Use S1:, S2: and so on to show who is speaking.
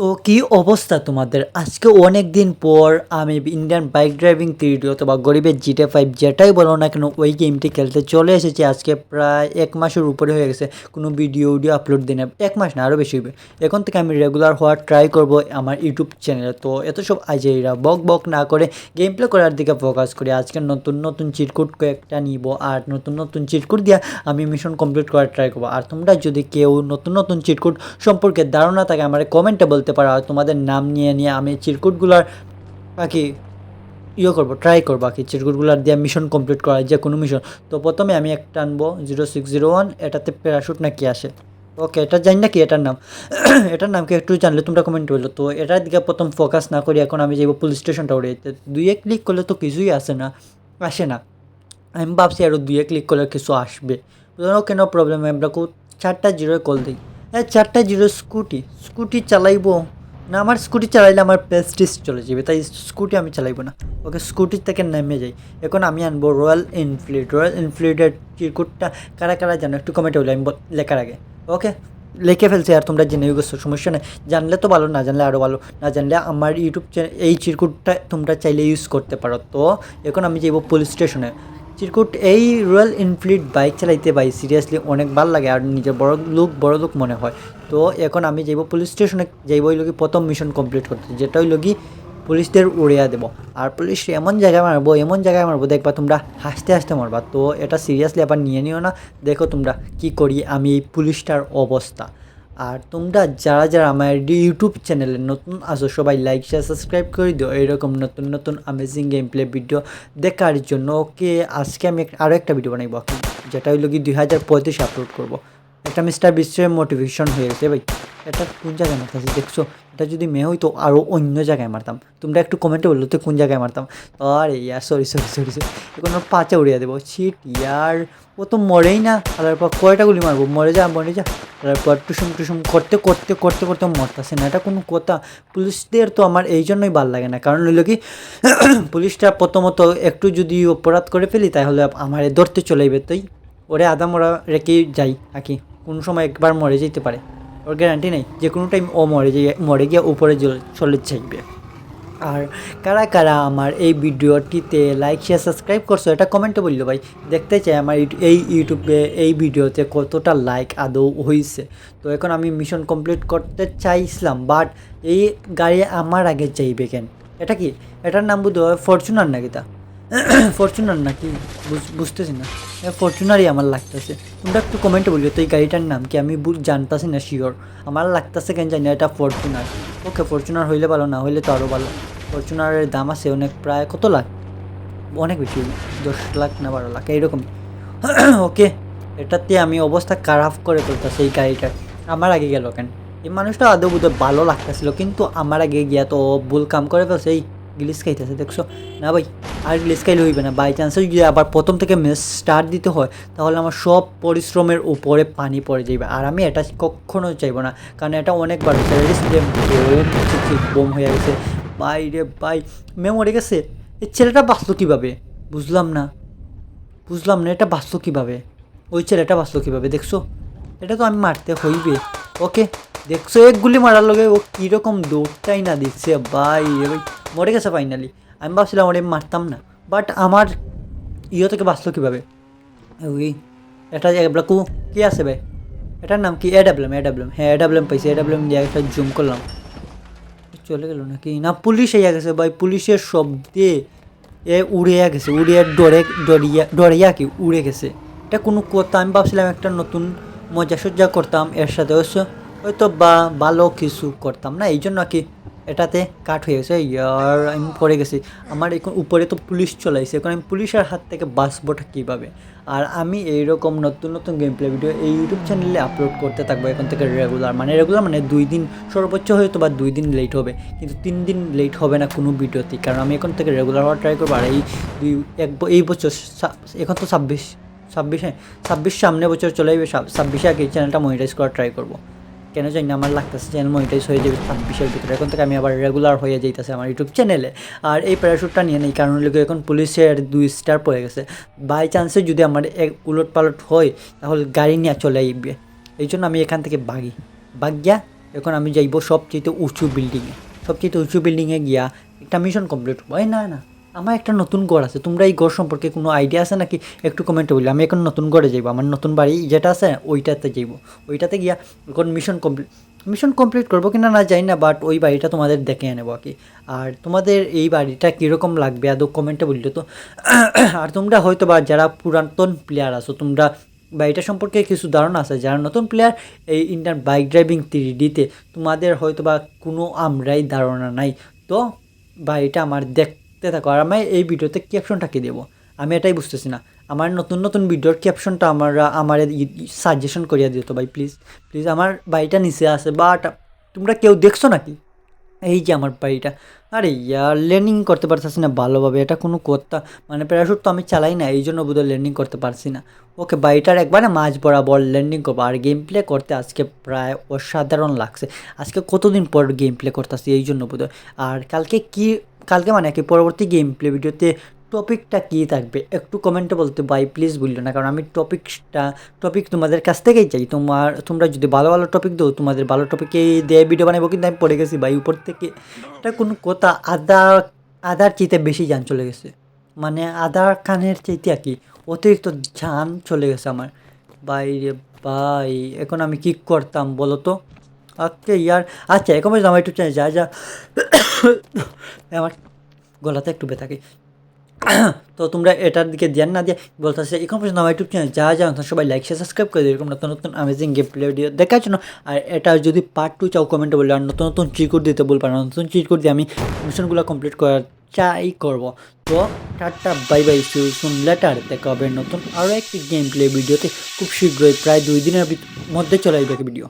S1: তো কি অবস্থা তোমাদের? আজকে অনেক দিন পর আমি ইন্ডিয়ান বাইক ড্রাইভিং থ্রিডি অথবা গরিবের জিটে ফাইভ যেটাই বলো না কেন, ওই গেমটি খেলতে চলে এসেছি। আজকে প্রায় এক মাসের উপরে হয়ে গেছে। কোনো ভিডিও ভিডিও আপলোড দিনে এক মাস না আরও বেশি হবে। এখন থেকে আমি রেগুলার হওয়ার ট্রাই করব আমার ইউটিউব চ্যানেলে তো এত সব আজেইরা বক বক না করে গেম প্লে করার দিকে ফোকাস করি। আজকে নতুন নতুন চিরকুট কয়েকটা নিব আর নতুন নতুন চিরকুট দিয়ে আমি মিশন কমপ্লিট করার ট্রাই করব। আর তোমরা যদি কেউ নতুন নতুন চিরকুট সম্পর্কে ধারণা থাকে, আমার কমেন্টে বলতে পারো আর তোমাদের নাম নিয়ে নিয়ে আমি চিরকুটগুলার বাকি ইয়ে করব ট্রাই করব আর কি। চিরকুটগুলার দিয়ে মিশন কমপ্লিট করা যে কোনো মিশন তো প্রথমে আমি একটা আনব জিরো সিক্স জিরো ওয়ান এটাতে প্যারাশুট নাকি আসে? ওকে এটা জানি না কি এটার নাম। এটার নাম কি একটু জানলে তোমরা কমেন্ট বলল তো এটার দিকে প্রথম ফোকাস না করি এখন আমি যাইব পুলিশ স্টেশনটা উড়ে যেতে দুইয়ে ক্লিক করলে তো কিছুই আসে না আসে না। আমি ভাবছি আরও দুইয়ে ক্লিক করলে কিছু আসবে। ওকে নো প্রবলেম আমরা কো চারটা জিরোয় কল দিই। চারটা জিরো স্কুটি স্কুটি চালাইবো। না, আমার স্কুটি চালাইলে আমার প্রেস্টিস চলে যাবে, তাই স্কুটি আমি চালাইবো না। ওকে, স্কুটি থেকে নেমে যাই। এখন আমি আনব রয়্যাল এনফিল্ড রয়্যাল এনফিল্ডের চিরকুটটা কারা কারা জানো? একটু কমেন্টে বলে, আমি লেখার আগে। ওকে, লিখে ফেলছি আর তোমরা জেনে গেছো, সমস্যা নেই। জানলে তো ভালো, না জানলে আরও ভালো। না জানলে আমার ইউটিউব চ্যানেল এই চিরকুটটা তোমরা চাইলে ইউজ করতে পারো। তো, এখন আমি যাইব পুলিশ স্টেশনে চিরকুট এই রয়্যাল এনফিল্ড বাইক চালাইতে ভাই সিরিয়াসলি অনেক ভালো লাগে আর নিজের বড় লোক বড় লোক মনে হয়। তো এখন আমি যাইব পুলিশ স্টেশনে যাইব ওই লগি প্রথম মিশন কমপ্লিট করতে, যেটা ওই লগি পুলিশদের উড়িয়ে দেবো। আর পুলিশ এমন জায়গায় মারবো, এমন জায়গায় মারবো, দেখবা তোমরা হাসতে হাসতে মারবা। তো এটা সিরিয়াসলি আবার নিয়ে নিও না, দেখো তোমরা কি করি আমি এই পুলিশটার অবস্থা। আর তোমরা যারা যারা আমার ইউটিউব চ্যানেলে নতুন আসো সবাই লাইক শেয়ার সাবস্ক্রাইব করে দিও। এরকম নতুন নতুন আমেজিং গেম প্লে ভিডিও দেখার জন্য, ওকে, আজকে আমি আরও একটা ভিডিও বানাইব যেটা হইল কি দুই হাজার পঁয়ত্রিশে আপলোড করব। একটা মিস্টার বিশ্বের মোটিভেশন হয়ে গেছে, ভাই। এটা কোন জায়গায় মারতেছে দেখছ, এটা যদি মেয়ে হইতো আরও অন্য জায়গায় মারতাম। তোমরা একটু কমেন্টে বলল তো কোন জায়গায় মারতাম। আরে ইয়ার সরি সরি সরি সরি এখন ওর পাচা উড়িয়ে দেবো। ছিট, ইয়ার। ও তো মরেই না। তারপর কয়টা গুলি মারবো? মরে যা মরে যা। তারপর টুসুম টুসুম করতে করতে করতে করতে মরতেছে না। এটা কোনো কথা। পুলিশদের তো আমার এই জন্যই ভালো লাগে না। কারণ হইল কি, পুলিশটা প্রথমত একটু যদি অপরাধ করে ফেলি, তাহলে আমার ধরতে চলেইবে তাই ওরে আদা মরা রেখেই যাই আকি কোন সময় একবার মরে যেতে পারে। ওর গ্যারান্টি নেই। যে কোনো টাইম ও মরে যে মরে গিয়ে উপরে চলে চাইবে। আর কারা কারা আমার এই ভিডিওটিতে লাইক শেয়ার সাবস্ক্রাইব করছ, এটা কমেন্টে বলল ভাই। দেখতে চাই আমার এই ইউটিউবে এই ভিডিওতে কতটা লাইক আদৌ হয়েছে তো এখন আমি মিশন কমপ্লিট করতে চাইছিলাম বাট এই গাড়ি আমার আগে চাইবে কেন? এটা কি? এটার নাম হয় ফরচুনার নাকি তা? ফরচুনার নাকি? বুঝ- বুঝতেছি না। ফরচুনারই আমার লাগতেছে। তোমরা একটু কমেন্টে বলিও, তো এই গাড়িটার নাম কি? আমি জানতাছি না শিওর আমার লাগতেছে কেন জানি এটা ফরচুনার ওকে ফরচুনার হইলে ভালো, না হইলে তো আরও ভালো। ফরচুনারের দাম আছে অনেক, প্রায় কত লাখ? অনেক বেশি, দশ লাখ না বারো লাখ, এইরকম। ওকে, এটাতে আমি অবস্থা খারাপ করে ফেলতেছি এই গাড়িটা আমার আগে গেল কেন? এই মানুষটা আদৌ বোধহয় ভালো লাগতেছিল, কিন্তু আমার আগে গিয়া তো ভুল কাম করে ফেলছে, এই গ্লিস খাইতেছে, দেখছ? না ভাই, আর গ্লিস খাইলে হইবে না। বাই চান্সে যদি আবার প্রথম থেকে ম্যাচ স্টার্ট দিতে হয়, তাহলে আমার সব পরিশ্রমের উপরে পানি পড়ে যাবে আর আমি এটা কখনো চাইব না, কারণ এটা অনেকবার বোম হয়ে গেছে। ভাই রে ভাই মেমোরি গেছে। এই ছেলেটা বাঁচলো কীভাবে? বুঝলাম না। বুঝলাম না, এটা বাঁচলো কীভাবে? ওই ছেলেটা বাঁচলো কীভাবে, দেখছ? এটা তো আমি মারতে হইবে। ওকে দেখছ, এক গুলি মারার লগে ও কীরকম দৌড়টাই না দিচ্ছে। রে ভাই মরে গেছে ফাইনালি আমি ভাবছিলাম ওরে মারতাম না। বাট আমার ইয়ে থেকে বাঁচলো কীভাবে? ওই, এটা কু কি আছে ভাই এটার নাম কি? এ ডাবলাম এ ডাবলাম হ্যাঁ এ ডাবলাম পাইছি এ ডাবলাম দিয়ে একটা জুম করলাম। চলে গেল নাকি? না পুলিশ এসে গেছে ভাই পুলিশের শব্দে এ উড়িয়া গেছে, উড়িয়া ডরে, ডরিয়া ডরিয়া কি? উড়ে গেছে। এটা কোনো কথা, আমি ভাবছিলাম একটা নতুন মজা সজ্জা করতাম এর সাথে। হয়তো বা ভালো কিছু করতাম না এই জন্য কি এটাতে কাট হয়ে গেছে, ইয়ার, আমি পড়ে গেছি। আমার এখন উপরে তো পুলিশ চলাইছে, এখন আমি পুলিশের হাত থেকে বাঁচবোটা কীভাবে? আর আমি এইরকম নতুন নতুন গেম প্লে ভিডিও এই ইউটিউব চ্যানেলে আপলোড করতে থাকব এখন থেকে রেগুলার মানে রেগুলার মানে দুই দিন, সর্বোচ্চ হয়তো বা দুই দিন লেট হবে, কিন্তু তিন দিন লেট হবে না কোনো ভিডিওতে কারণ আমি এখন থেকে রেগুলার হওয়ার ট্রাই করব। আর এই দুই, এক এই বছর এখন তো ছাব্বিশ ছাব্বিশ ছাব্বিশ সামনে বছর চলে যাবে ছাব্বিশে আগে এই চ্যানেলটা মনিটাইজ করার ট্রাই করব। কেন জানি না, আমার লাগতেছে চ্যানেল মনিটাইজ হয়ে যাবে ছাব্বিশের ভিতরে। এখন থেকে আমি আবার রেগুলার হয়ে যাইতেছে আমার ইউটিউব চ্যানেলে আর এই প্যারাশুটটা নিয়ে নেই, কারণ লোক এখন পুলিশের দুই স্টার পড়ে গেছে। বাই চান্সে যদি আমার এক উলট পালট হয়, তাহলে গাড়ি নিয়ে চলে আইবে এই জন্য আমি এখান থেকে বাগি। বাগিয়া, এখন আমি যাইব সবচেয়ে উঁচু বিল্ডিংয়ে সবচেয়ে উঁচু বিল্ডিংয়ে গিয়া একটা মিশন কমপ্লিট এই না না। আমার একটা নতুন গড় আছে। তোমরা এই গড় সম্পর্কে কোনো আইডিয়া আছে নাকি? একটু কমেন্টে বলি। আমি এখন নতুন ঘরে যাইবো। আমার নতুন বাড়ি যেটা আছে, ওইটাতে যাইবো। ওইটাতে গিয়া এখন মিশন কমপ্লিট মিশন কমপ্লিট করব কিনা না জানি না বাট ওই বাড়িটা তোমাদের দেখে আনব আর কি। আর তোমাদের এই বাড়িটা কীরকম লাগবে? আদৌ কমেন্টে বললে তো। আর তোমরা হয়তো বা যারা পুরাতন প্লেয়ার আছো, তোমরা বাড়িটা সম্পর্কে কিছু ধারণা আছে? যারা নতুন প্লেয়ার এই ইন্ডিয়ান বাইক ড্রাইভিং থ্রি ডিতে তোমাদের হয়তো বা কোনো আমরাই ধারণা নাই। তো বাড়িটা আমার দেখতে থাকো, আর আমি এই ভিডিওতে ক্যাপশনটা কি দেবো? আমি এটাই বুঝতেছি না। আমার নতুন নতুন ভিডিওর ক্যাপশনটা আমার আমার সাজেশন করিয়া দিও তো ভাই প্লিজ প্লিজ আমার বাড়িটা নিচে আছে বাট তোমরা কেউ দেখছ নাকি? এই যে আমার বাড়িটা। আরে ইয়ার ল্যান্ডিং করতে পারতেছি না ভালোভাবে, এটা কোনো কথা। মানে প্যারাশুট তো আমি চালাই না এই জন্য বোধহয় ল্যান্ডিং করতে পারছি না। ওকে, বাড়িটার একবারে মাঝ বরাবর ল্যান্ডিং করব, আর গেম প্লে করতে আজকে প্রায় অসাধারণ লাগছে। আজকে কতদিন পর গেম প্লে করতেছি এই জন্য বোধহয়। আর কালকে কি কালকে মানে কি, পরবর্তী গেম প্লে ভিডিওতে টপিকটা কী থাকবে? একটু কমেন্টে বলতে, ভাই প্লিজ বলল না, কারণ আমি টপিকটা টপিক তোমাদের কাছ থেকেই চাই। তোমার, তোমরা যদি ভালো ভালো টপিক দাও, তোমাদের ভালো টপিকে দিয়ে ভিডিও বানাবো, কিন্তু আমি পড়ে গেছি, ভাই, উপর থেকে। এটা কোনো কথা, আদা, আদার চাইতে বেশি যান চলে গেছে। মানে আদার কানের চাইতে আর কি, অতিরিক্ত জান চলে গেছে আমার। ভাই রে ভাই, এখন আমি কি করতাম বলো তো? ওকে ইয়ার আচ্ছা এখন আমার একটু যা যা আমার গলাতে একটু বেতাকে তো তোমরা এটার দিকে ধ্যান না দিয়ে বলতেছে এখন পর্যন্ত আমার ইউটিউব চ্যানেল যা যা সবাই লাইক শেয়ার সাবস্ক্রাইব করে দিও। এরকম নতুন নতুন অ্যামেজিং গেম প্লে ভিডিও দেখার জন্য। আর এটা যদি পার্ট টু চাও কমেন্টে বললে আর নতুন নতুন চিকুর দিতে বলব। না নতুন চিকুর দিয়ে আমি মিশনগুলো কমপ্লিট করার চাই করব। তো টাটা বাই বাই শুন লেটার দেখা হবে নতুন আরও একটি গেম প্লে ভিডিওতে খুব শীঘ্রই, প্রায় দুই দিনের মধ্যে চলে আসবে ভিডিও